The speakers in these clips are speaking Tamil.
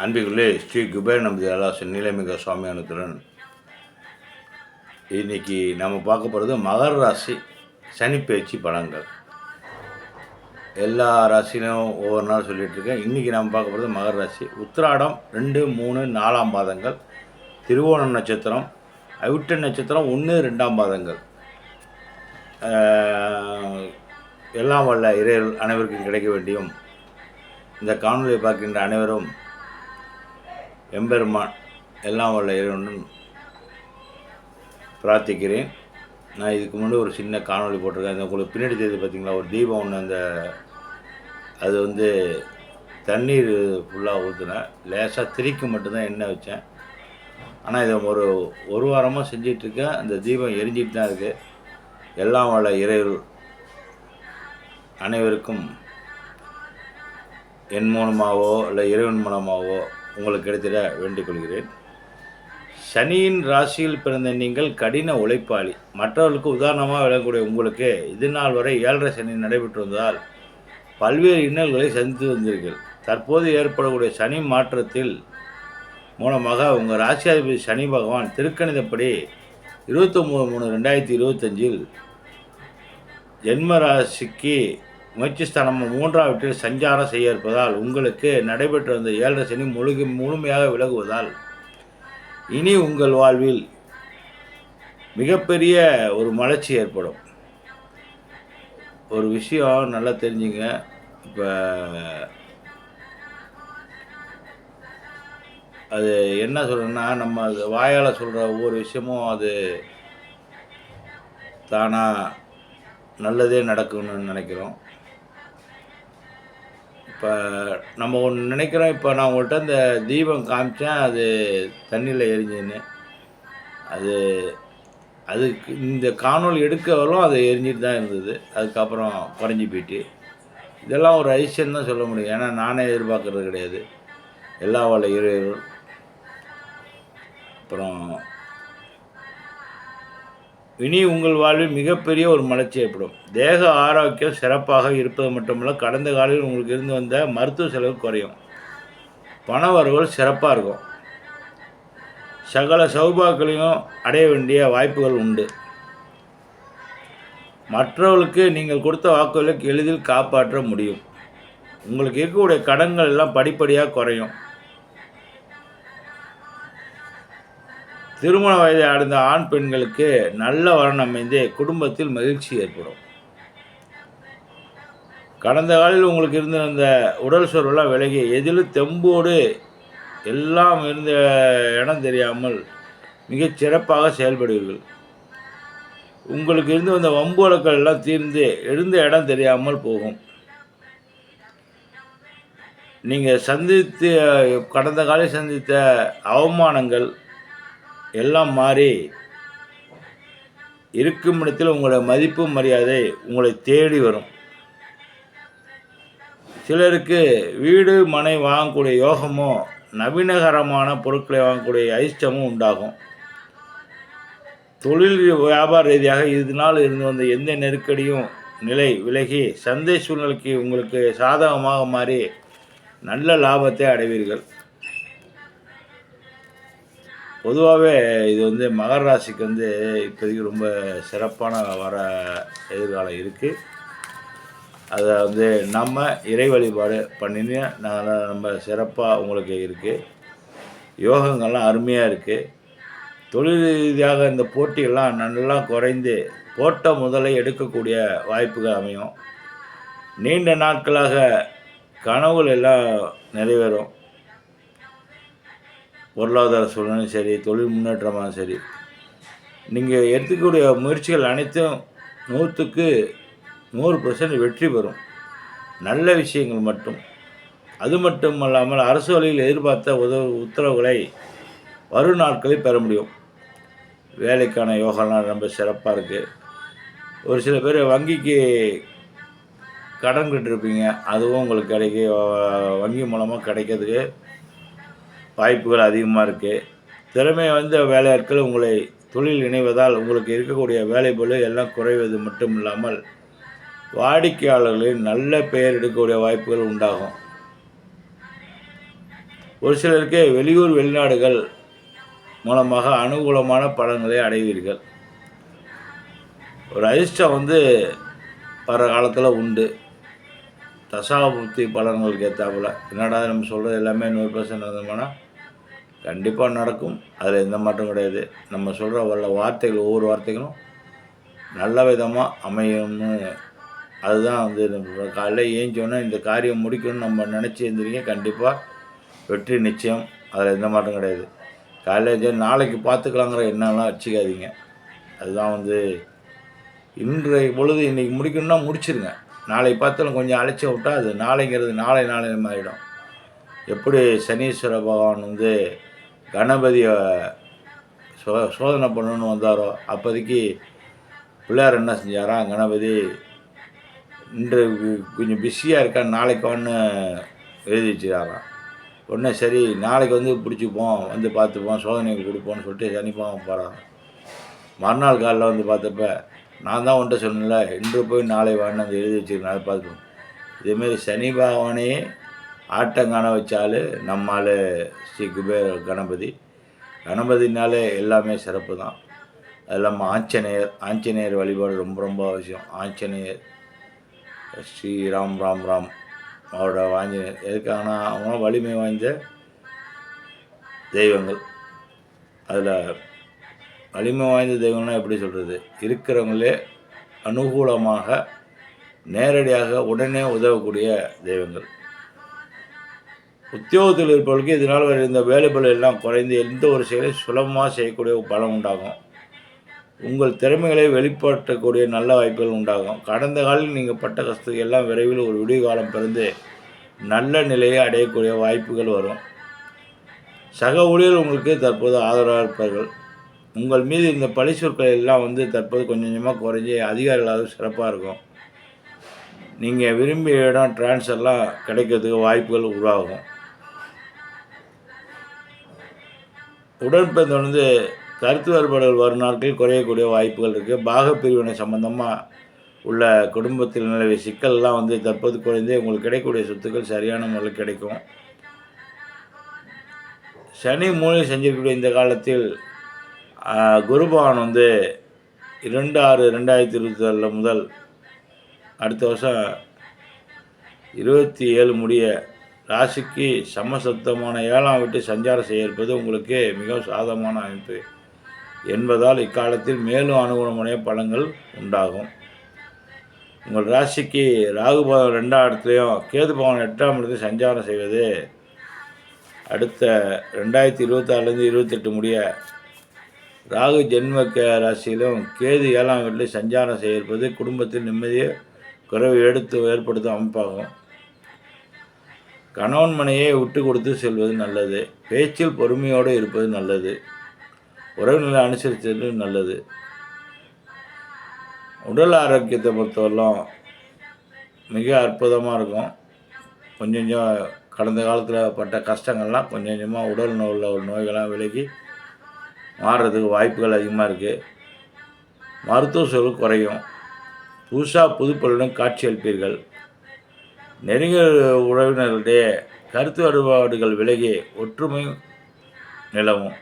அன்பிகளே ஸ்ரீ குபேர் நம்பி அலாசன் நீலமிக சுவாமியானத்துடன் இன்னைக்கு நம்ம பார்க்க போகிறது மகர ராசி சனிப்பெயர்ச்சி பலன்கள் எல்லா ராசிலையும் ஒவ்வொரு நாள் சொல்லிட்டு இருக்கேன். இன்றைக்கி நம்ம பார்க்க போகிறது மகர ராசி. உத்திராடம் ரெண்டு மூணு நாலாம் பாதங்கள். திருவோணம் நட்சத்திரம் அவிட்ட நட்சத்திரம் ஒன்று ரெண்டாம் பாதங்கள். எல்லாம் வல்ல இறையல் அனைவருக்கும் கிடைக்க வேண்டியும் இந்த காணொலியை பார்க்கின்ற அனைவரும் எம்பெருமான் எல்லாம் உள்ள இறைவன் பிரார்த்திக்கிறேன். நான் இதுக்கு முன்னாடி ஒரு சின்ன காணொளி போட்டிருக்கேன். இந்த உங்களுக்கு பின்னாடி தெரியுது பார்த்தீங்களா ஒரு தீபம் ஒன்று அந்த அது வந்து தண்ணீர் ஃபுல்லாக ஊற்றுனேன் லேசாக திரிக்கு மட்டும்தான் எண்ணெய் வச்சேன். ஆனால் இதை ஒரு ஒரு வாரமாக செஞ்சிட்ருக்கேன் அந்த தீபம் எரிஞ்சிட்டு தான் இருக்குது எல்லாம் வள இறைவல் அனைவருக்கும் என் மூலமாகவோ இல்லை இறைவன் மூலமாகவோ உங்களுக்கு கிடைத்திட வேண்டிக் கொள்கிறேன் சனியின் ராசியில் பிறந்த நீங்கள் கடின உழைப்பாளி. மற்றவர்களுக்கு உதாரணமாக விளங்கக்கூடிய உங்களுக்கு இது நாள் வரை ஏழரை சனி நடைபெற்று வந்ததால் பல்வேறு இன்னல்களை சந்தித்து வந்தீர்கள். தற்போது ஏற்படக்கூடிய சனி மாற்றத்தில் மூலமாக உங்கள் ராசியாதிபதி சனி பகவான் திருக்கணிதப்படி இருபத்தொம்போது மூணு ரெண்டாயிரத்தி இருபத்தஞ்சில் ஜென்ம ராசிக்கு முயற்சி ஸ்தானம் மூன்றாவற்றில் சஞ்சாரம் செய்ய இருப்பதால் உங்களுக்கு நடைபெற்று வந்த ஏழரை சனி முழுகி முழுமையாக விலகுவதால் இனி உங்கள் வாழ்வில் மிகப்பெரிய ஒரு மலர்ச்சி ஏற்படும். ஒரு விஷயம் நல்லா தெரிஞ்சுங்க. இப்போ அது என்ன சொல்கிறேன்னா நம்ம அது வாயால் சொல்கிற ஒவ்வொரு விஷயமும் அது தானாக நல்லதே நடக்கும்னு நினைக்கிறோம். இப்போ நம்ம ஒன்று நினைக்கிறோம் இப்போ நான் உங்கள்கிட்ட இந்த தீபம் காமிச்சேன் அது தண்ணியில் எரிஞ்சுன்னு அது அதுக்கு இந்த காணொலி எடுக்க வரலும் அது எரிஞ்சிட்டு தான் இருந்தது. அதுக்கப்புறம் குறைஞ்சி போயிட்டு. இதெல்லாம் ஒரு ஐசியம் தான் சொல்ல முடியும். ஏன்னா நானே எதிர்பார்க்கறது கிடையாது. எல்லா வள இறைவர்கள் அப்புறம் இனி உங்கள் வாழ்வில் மிகப்பெரிய ஒரு மலர்ச்சி ஏற்படும். தேக ஆரோக்கியம் சிறப்பாக இருப்பது மட்டுமல்ல கடந்த காலையில் உங்களுக்கு இருந்து வந்த மருத்துவ செலவு குறையும். பண வரவுகள் சிறப்பாக இருக்கும். சகல சௌபாக்களையும் அடைய வேண்டிய வாய்ப்புகள் உண்டு. மற்றவர்களுக்கு நீங்கள் கொடுத்த வாக்குகளை எளிதில் காப்பாற்ற முடியும். உங்களுக்கு இருக்கக்கூடிய கடன்கள் எல்லாம் படிப்படியாக குறையும். திருமண வயதை அடைந்த ஆண் பெண்களுக்கு நல்ல வரன் அமைந்து குடும்பத்தில் மகிழ்ச்சி ஏற்படும். கடந்த காலையில் உங்களுக்கு இருந்த அந்த உடல் சோர்வெல்லாம் விலகி எதிலும் தெம்போடு எல்லாம் இருந்த இடம் தெரியாமல் மிகச் சிறப்பாக செயல்படுவீர்கள். உங்களுக்கு இருந்து வந்த வம்புலக்கள் எல்லாம் தீர்ந்து எழுந்த இடம் தெரியாமல் போகும். நீங்கள் சந்தித்து கடந்த காலையில் சந்தித்த அவமானங்கள் எல்லாம் மாறி இருக்கும் இடத்தில் உங்களோட மதிப்பு மரியாதை உங்களை தேடி வரும். சிலருக்கு வீடு மனை வாங்கக்கூடிய யோகமோ நவீனகரமான பொருட்களை வாங்கக்கூடிய அதிர்ஷ்டமும் உண்டாகும். தொழில் வியாபார ரீதியாக இதனால் இருந்து வந்த எந்த நெருக்கடியும் நிலை விலகி சந்தை சூழ்நிலைக்கு உங்களுக்கு சாதகமாக மாறி நல்ல லாபத்தை அடைவீர்கள். பொதுவாகவே இது வந்து மகர ராசிக்கு வந்து இப்போதைக்கு ரொம்ப சிறப்பான வர எதிர்காலம் இருக்குது அதை வந்து நம்ம இறை வழிபாடு பண்ணின்னு நான் நம்ம சிறப்பாக உங்களுக்கு இருக்குது யோகங்கள்லாம் அருமையாக இருக்குது தொழில் ரீதியாக இந்த போட்டிகள்லாம் நல்லா குறைந்து போட்ட முதலை எடுக்கக்கூடிய வாய்ப்புகள் அமையும். நீண்ட நாட்களாக கனவுகள் எல்லாம் நிறைவேறும். பொருளாதார சூழ்நிலையும் சரி தொழில் முன்னேற்றமாக சரி. நீங்கள் எடுத்துக்கூடிய முயற்சிகள் அனைத்தும் நூற்றுக்கு நூறு பர்சன்ட் வெற்றி பெறும். நல்ல விஷயங்கள் மட்டும். அது மட்டும் அல்லாமல் அரசு வழியில் எதிர்பார்த்த உதவு உத்தரவுகளை வரும் நாட்களில் பெற முடியும். வேலைக்கான யோகாலாம் ரொம்ப சிறப்பாக இருக்குது ஒரு சில பேர் வங்கிக்கு கடன் கட்டிருப்பீங்க. அதுவும் உங்களுக்கு கிடைக்க வங்கி மூலமாக கிடைக்கிறதுக்கு வாய்ப்புகள் அதிகமாக இருக்குது திறமை வந்த வேலையாட்கள் உங்களை தொழில் இணைவதால் உங்களுக்கு இருக்கக்கூடிய வேலை வேலைபளு எல்லாம் குறைவது மட்டும் இல்லாமல் வாடிக்கையாளர்களின் நல்ல பெயர் எடுக்கக்கூடிய வாய்ப்புகள் உண்டாகும். ஒரு சிலருக்கு வெளியூர் வெளிநாடுகள் மூலமாக அனுகூலமான பலன்களை அடைவீர்கள். ஒரு அதிர்ஷ்டம் வந்து வர காலத்தில் உண்டு. தசாபுத்தி பலன்களுக்கு ஏற்றாப்புல என்னடா நம்ம சொல்கிறது எல்லாமே நூறு பர்சன்ட் இருந்தோம்னா கண்டிப்பாக நடக்கும். அதில் எந்த மாற்றம் கிடையாது. நம்ம சொல்கிற வல்ல வார்த்தைகள் ஒவ்வொரு வார்த்தைகளும் நல்ல விதமாக அமையும்னு அதுதான் வந்து நம்ம காலையில் ஏஞ்சோன்னா இந்த காரியம் முடிக்கணும்னு நம்ம நினச்சி இருந்திருக்கீங்க கண்டிப்பாக வெற்றி நிச்சயம். அதில் எந்த மாற்றம் கிடையாது. காலையில் நாளைக்கு பார்த்துக்கலாங்கிற எண்ணம்லாம் வச்சுக்காதீங்க. அதுதான் வந்து இன்றைய பொழுது இன்றைக்கி முடிக்கணும்னா முடிச்சிருங்க. நாளைக்கு பார்த்தாலும் கொஞ்சம் அழைச்சி விட்டால் அது நாளைங்கிறது நாளை நாளை மாறிடும். எப்படி சனீஸ்வர பகவான் வந்து கணபதியை சோ சோதனை பண்ணணும்னு வந்தாரோ அப்போதைக்கு பிள்ளையார் என்ன செஞ்சாராம் கணபதி இன்று கொஞ்சம் பிஸியாக இருக்கா நாளைக்கு ஒன்று எழுதி வச்சுக்காராம் உடனே சரி நாளைக்கு வந்து பிடிச்சிப்போம் வந்து பார்த்துப்போம் சோதனைக்கு கொடுப்போம்னு சொல்லிட்டு சனிப்பாவும் போகிறான் மறுநாள் காலையில் வந்து பார்த்தப்ப நான் தான் உன்ட்ட சொன்னல இன்று போய் நாளை வாங்கினு அந்த எழுதி வச்சுருக்கேன் அதை பார்த்துப்போம். இதேமாரி சனி பகவானே ஆட்டம் காண வச்சாலும் நம்மால் ஸ்ரீ குபேர கணபதி. கணபதினாலே எல்லாமே சிறப்பு தான். அது இல்லாமல் ஆஞ்சநேயர் ஆஞ்சநேயர் வழிபாடு ரொம்ப ரொம்ப அவசியம். ஆஞ்சநேயர் ஸ்ரீ ராம் ராம் ராம். அவரோட ஆஞ்சநேயர் எதுக்காகனா அவங்க வலிமை வாய்ந்த தெய்வங்கள். அதில் வலிமை வாய்ந்த தெய்வம்னா எப்படி சொல்கிறது இருக்கிறவங்களே அனுகூலமாக நேரடியாக உடனே உதவக்கூடிய தெய்வங்கள். உத்தியோகத்தில் இருப்பவர்களுக்கு இதனால் இந்த வேலைபல் எல்லாம் குறைந்து எந்த ஒரு செயலையும் சுலபமாக செய்யக்கூடிய ஒரு பலம் உண்டாகும். உங்கள் திறமைகளை வெளிப்படுத்தக்கூடிய நல்ல வாய்ப்புகள் உண்டாகும். கடந்த காலில் நீங்கள் பட்ட கஷ்டத்துக்கு எல்லாம் விரைவில் ஒரு விடிவு காலம் பிறந்து நல்ல நிலையை அடையக்கூடிய வாய்ப்புகள் வரும். சக ஊழியர் உங்களுக்கு தற்போது ஆதரவாக இருப்பார்கள். உங்கள் மீது இந்த பழி சொற்கள் எல்லாம் வந்து தற்போது கொஞ்சம் கொஞ்சமாக குறைஞ்சி அதிகாரிகளாக சிறப்பாக இருக்கும். நீங்கள் விரும்பிய இடம் ட்ரான்ஸ்ஃபர்லாம் கிடைக்கிறதுக்கு வாய்ப்புகள் உருவாகும். உடன்பை வந்து கருத்து வேறுபாடுகள் வரும் நாட்களில் குறையக்கூடிய வாய்ப்புகள் இருக்குது பாகப்பிரிவினை சம்பந்தமாக உள்ள குடும்பத்தில் நிலவிய சிக்கல்லாம் வந்து தற்போது குறைந்து உங்களுக்கு கிடைக்கக்கூடிய சொத்துக்கள் சரியான முறையில் கிடைக்கும். சனி மூலை செஞ்சிருக்கக்கூடிய இந்த காலத்தில் ஆஹ், வந்து இரண்டு ஆறு ரெண்டாயிரத்தி இருபத்தி ஏழில் முதல் அடுத்த வருஷம் இருபத்தி ஏழு முடிய ராசிக்கு சமசப்தமான ஏழாம் வீட்டு சஞ்சாரம் செய்ய இருப்பது உங்களுக்கு மிகவும் சாதகமான அமைப்பு என்பதால் இக்காலத்தில் மேலும் அனுகுணமுடைய பலங்கள் உண்டாகும். உங்கள் ராசிக்கு ராகு பவன் ரெண்டாம் இடத்துலையும் கேது பவன் எட்டாம் இடத்துல சஞ்சாரம் செய்வது அடுத்த ரெண்டாயிரத்தி இருபத்தாறுலேருந்து இருபத்தெட்டு முடிய ராகு ஜென்ம கே ராசியிலும் கேது ஏழாம் வீட்டில் சஞ்சாரம் செய்யப்பது குடும்பத்தில் நிம்மதியை குறைவு எடுத்து ஏற்படுத்தும் அமைப்பாகும். கணவன் மனையை விட்டு கொடுத்து செல்வது நல்லது. பேச்சில் பொறுமையோடு இருப்பது நல்லது. உறவினர்களை அனுசரித்தது நல்லது. உடல் ஆரோக்கியத்தை பொறுத்தவரையிலும் மிக அற்புதமாக இருக்கும். கொஞ்சம் கொஞ்சம் கடந்த காலத்தில் பட்ட கஷ்டங்கள்லாம் கொஞ்சம் கொஞ்சமாக உடல் நோயில் ஒரு நோய்கள்லாம் விலகி மாறுறதுக்கு வாய்ப்புகள் அதிகமாக இருக்குது மருத்துவ செலவு குறையும். புதுசாக புதுப்பொருளுடன் காட்சி அளிப்பீர்கள். நெருங்கிய உறவினர்களிடையே கருத்து வேறுபாடுகள் விலகி ஒற்றுமை நிலவும்.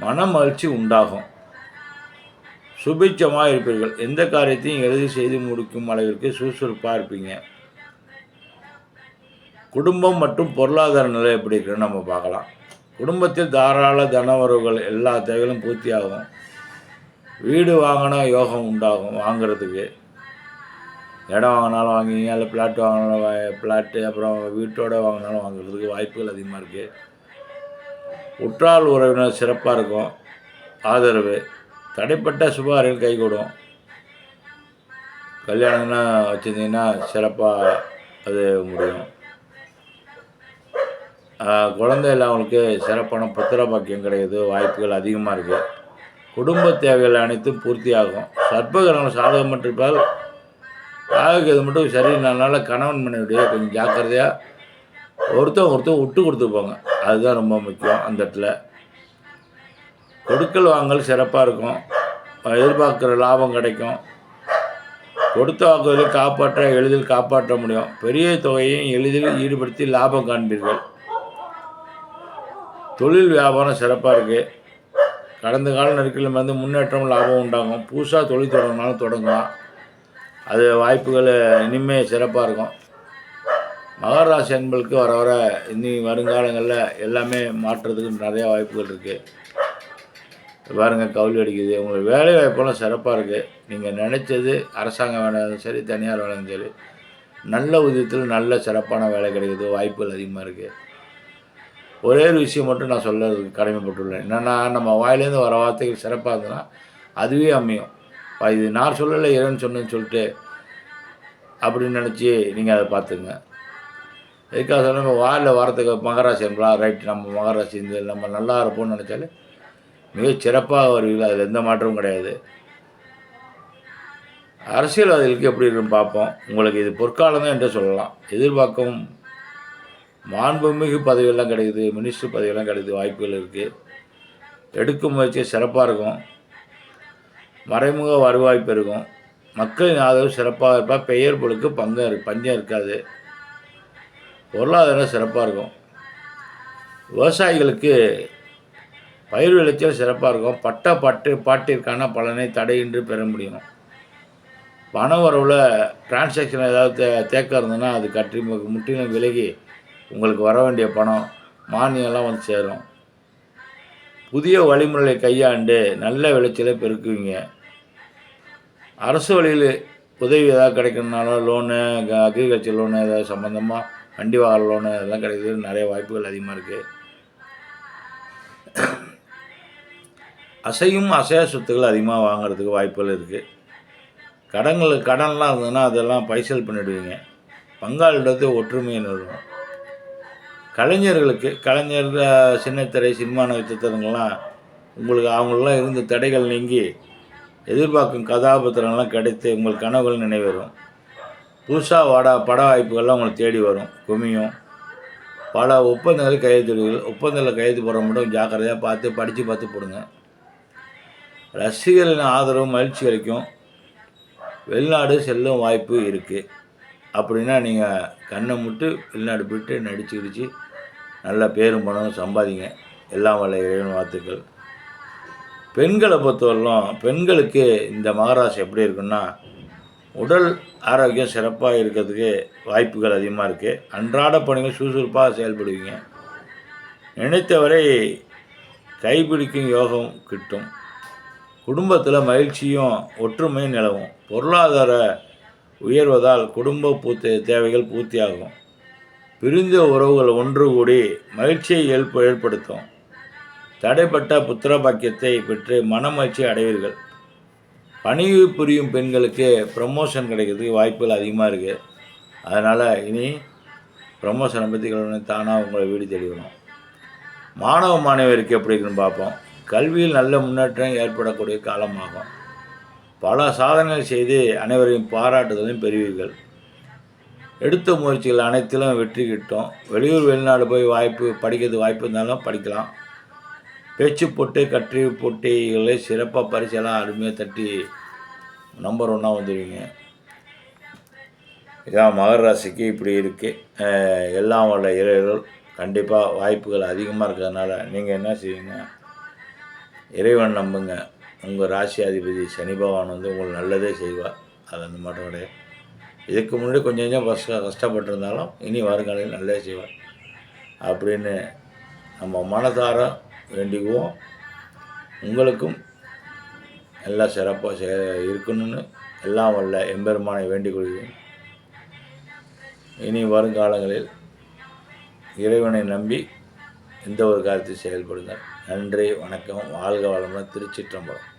மன மகிழ்ச்சி உண்டாகும். சுபிட்சமாக இருப்பீர்கள். எந்த காரியத்தையும் எழுதி செய்து முடிக்கும் அளவிற்கு சுறுசுறுப்பாக இருப்பீங்க. குடும்பம் மற்றும் பொருளாதார நிலை எப்படி இருக்குன்னு நம்ம பார்க்கலாம். குடும்பத்தில் தாராள தனவரவுகள் எல்லா தேவைகளும் பூர்த்தியாகும். வீடு வாங்கினா யோகம் உண்டாகும் வாங்குறதுக்கு. இடம் வாங்கினாலும் வாங்குவீங்க இல்லை பிளாட் வாங்கினாலும் பிளாட்டு அப்புறம் வீட்டோட வாங்கினாலும் வாங்குறதுக்கு வாய்ப்புகள் அதிகமாக இருக்குது உற்றார் உறவினர் சிறப்பாக இருக்கும். ஆதரவு. தடைப்பட்ட சுபகாரியம் கைகூடும். கல்யாணம்னா வச்சுருந்தீங்கன்னா சிறப்பாக அது முடியும். குழந்தை இல்லாதவங்களுக்கு சிறப்பான புத்திர பாக்கியம் கிடையாது வாய்ப்புகள் அதிகமாக இருக்குது குடும்ப தேவைகள் அனைத்தும் பூர்த்தியாகும். சர்ப்பகிரகம் சாதகமற்றிருப்பால் ராகுக்கு இது மட்டும் சரியில்லைனால கணவன் மனைவிடைய கொஞ்சம் ஜாக்கிரதையாக ஒருத்தன் ஒருத்தன் விட்டு கொடுத்துப்பாங்க அதுதான் ரொம்ப முக்கியம் அந்த இடத்துல. கொடுக்கல் வாங்கல் சிறப்பாக இருக்கும். எதிர்பார்க்குற லாபம் கிடைக்கும். கொடுத்த வாக்குறுதியை காப்பாற்ற எளிதில் காப்பாற்ற முடியும். பெரிய தொகையையும் எளிதில் ஈடுபடுத்தி லாபம் காண்பீர்கள். தொழில் வியாபாரம் சிறப்பாக இருக்குது கடந்த கால நெருக்கடியில் வந்து முன்னேற்றம் லாபம் உண்டாகும். புதுசாக தொழில் தொடங்கினாலும் தொடங்கலாம். அது வாய்ப்புகள் இனிமே சிறப்பாக இருக்கும். மகராசி அன்பளுக்கு வர வர இனி வருங்காலங்களில் எல்லாமே மாற்றுறதுக்கு நிறையா வாய்ப்புகள் இருக்குது பாருங்கள் கவுலி அடிக்குது. உங்களுக்கு வேலை வாய்ப்பெல்லாம் சிறப்பாக இருக்குது நீங்கள் நினச்சது அரசாங்கம் வேணாலும் சரி தனியார் வேலையும் சரி நல்ல உதயத்தில் நல்ல சிறப்பான வேலை கிடைக்குது வாய்ப்புகள் அதிகமாக இருக்குது ஒரே ஒரு விஷயம் மட்டும் நான் சொல்ல கடமைப்பட்டுள்ளேன். என்னென்னா நம்ம வாயிலேருந்து வர வார்த்தைகள் சிறப்பாக இருந்ததுன்னா அதுவே அமையும். இது நான் சொல்லலை இறைவன் சொன்னேன்னு சொல்லிட்டு அப்படின்னு நினச்சி நீங்கள் அதை பார்த்துங்க. எதுக்காக சொன்னால் வாரில் வரத்துக்கு மகராசி என்பா ரைட் நம்ம மகராசி இந்த நம்ம நல்லா இருப்போம்னு நினச்சாலே மிக சிறப்பாக வருவீர்கள் அதில் எந்த மாற்றமும் கிடையாது. அரசியல்வாதிகளுக்கு எப்படி இருக்குன்னு பார்ப்போம். உங்களுக்கு இது பொற்காலம் தான் என்று சொல்லலாம். எதிர்பார்க்கும் மாண்புமிகு பதவியெல்லாம் கிடைக்குது மினிஸ்டர் பதவியெல்லாம் கிடைக்குது வாய்ப்புகள் இருக்குது எடுக்கும் முயற்சி சிறப்பாக இருக்கும். மறைமுக வருவாய் பெருகும். மக்களின் ஆதரவு சிறப்பாக இருப்பால் பெயர் பொழுக்கு பங்கம் இருக்கு பஞ்சம் இருக்காது. பொருளாதாரம் சிறப்பாக இருக்கும். விவசாயிகளுக்கு பயிர் விளைச்சல் சிறப்பாக இருக்கும். பட்ட பட்டு பாட்டிற்கான பலனை தடையின்றி பெற முடியும். பண வரவில் டிரான்சாக்ஷன் ஏதாவது தே தேக்கம் இருந்ததுன்னா அது கட்டி முற்றிலும் விலகி உங்களுக்கு வர வேண்டிய பணம் மானியம்லாம் வந்து சேரும். புதிய வழிமுறைகளை கையாண்டு நல்ல விளைச்சலை பெருக்குவீங்க. அரசு வழியில் உதவி ஏதாவது கிடைக்கணுனாலும் லோனு அக்ரிகல்ச்சர் லோனு ஏதாவது சம்மந்தமாக வண்டி வாகன லோனு இதெல்லாம் கிடைக்கிறது நிறைய வாய்ப்புகள் அதிகமாக இருக்குது அசையும் அசையா சொத்துக்கள் அதிகமாக வாங்குறதுக்கு வாய்ப்புகள் இருக்குது கடன்கள் கடன்லாம் இருந்ததுன்னா அதெல்லாம் பைசல் பண்ணிடுவீங்க. பங்காளிடத்து ஒற்றுமையை நிறுவனம் கலைஞர்களுக்கு கலைஞர் சின்னத்திரை சினிமா நட்சத்திரங்கள்லாம் உங்களுக்கு அவங்களெலாம் இருந்த தடைகள் நீங்கி எதிர்பார்க்கும் கதாபாத்திரங்கள்லாம் கிடைத்து உங்கள் கனவுகள் நினைவேறும் புதுசாக வாடா பட வாய்ப்புகள்லாம் உங்களை தேடி வரும். குமியும். பல ஒப்பந்தங்கள் கையெழுத்துடுவீர்கள் ஒப்பந்தத்தில் கையெழுத்து போட மட்டும் ஜாக்கிரதையாக பார்த்து படித்து பார்த்து போடுங்க. ரசிகர்களின் ஆதரவு மகிழ்ச்சி கிடைக்கும் வெளிநாடு செல்லும் வாய்ப்பு இருக்குது அப்படின்னா நீங்கள் கண்ணை முட்டு வெளிநாடு போயிட்டு நடிச்சு கிடிச்சு நல்லா பேரும் பணம் சம்பாதிங்க. எல்லாம் வல்ல இறைவன் வாழ்த்துக்கள். பெண்களை பொறுத்தவரையிலும் பெண்களுக்கு இந்த மகராசி எப்படி இருக்குன்னா உடல் ஆரோக்கியம் சிறப்பாக இருக்கிறதுக்கு வாய்ப்புகள் அதிகமாக இருக்குது அன்றாட பணிகள் சுறுசுறுப்பாக செயல்படுவீங்க. நினைத்தவரை கைப்பிடிக்கும் யோகம் கிட்டும். குடும்பத்தில் மகிழ்ச்சியும் ஒற்றுமையும் நிலவும். பொருளாதார உயர்வதால் குடும்ப பூர்த்தி தேவைகள் பூர்த்தியாகும். பிரிந்த உறவுகள் ஒன்று கூடி மகிழ்ச்சியை ஏற்ப ஏற்படுத்தும். தடைப்பட்ட புத்திர பாக்கியத்தை பெற்று மனமகிழ்ச்சி அடைவீர்கள். பணி புரியும் பெண்களுக்கு ப்ரமோஷன் கிடைக்கிறதுக்கு வாய்ப்புகள் அதிகமாக இருக்குது அதனால் இனி ப்ரமோஷனை பற்றி தானாக உங்களை வீடு தேடி மாணவ மாணவியருக்கு எப்படி இருக்குன்னு பார்ப்போம். கல்வியில் நல்ல முன்னேற்றம் ஏற்படக்கூடிய காலமாகும். பல சாதனைகள் செய்து அனைவரையும் பாராட்டுதலையும் பெறுவீர்கள். எடுத்த முயற்சிகள் அனைத்திலும் வெற்றி கிட்டும். வெளியூர் வெளிநாடு போய் வாய்ப்பு படிக்கிறது வாய்ப்பு இருந்தாலும் படிக்கலாம். பேச்சு போட்டு கற்றி போட்டிகளே சிறப்பாக பரிசெல்லாம் அருமையாக தட்டி நம்பர் ஒன்னாக வந்துடுவீங்க இதான் மகர ராசிக்கு இப்படி இருக்குது எல்லாம் வல்ல இறைவர்கள். கண்டிப்பாக வாய்ப்புகள் அதிகமாக இருக்கிறதுனால நீங்கள் என்ன செய்வீங்க இறைவன் நம்புங்க. உங்கள் ராசி அதிபதி சனி பகவான் வந்து உங்களுக்கு நல்லதே செய்வார். அது அந்த மாற்றம் கிடையாது. இதுக்கு முன்னாடி கொஞ்சம் கொஞ்சம் கஷ்ட கஷ்டப்பட்டிருந்தாலும் இனி வருங்காலையில் நல்லதே செய்வார். அப்படின்னு நம்ம மனதாரம் வேண்டிக்குவோம் உங்களுக்கும் எல்லாம் சிறப்பாக செ இருக்கணும்னு எல்லாம் வல்ல எம்பெருமானை வேண்டிக் கொள்கிறேன். இனி வருங்காலங்களில் இறைவனை நம்பி எந்த ஒரு காரியத்தை செயல்படுங்கள். நன்றி வணக்கம் வாழ்க வளமுடன் திருச்சிற்றம்பலம்.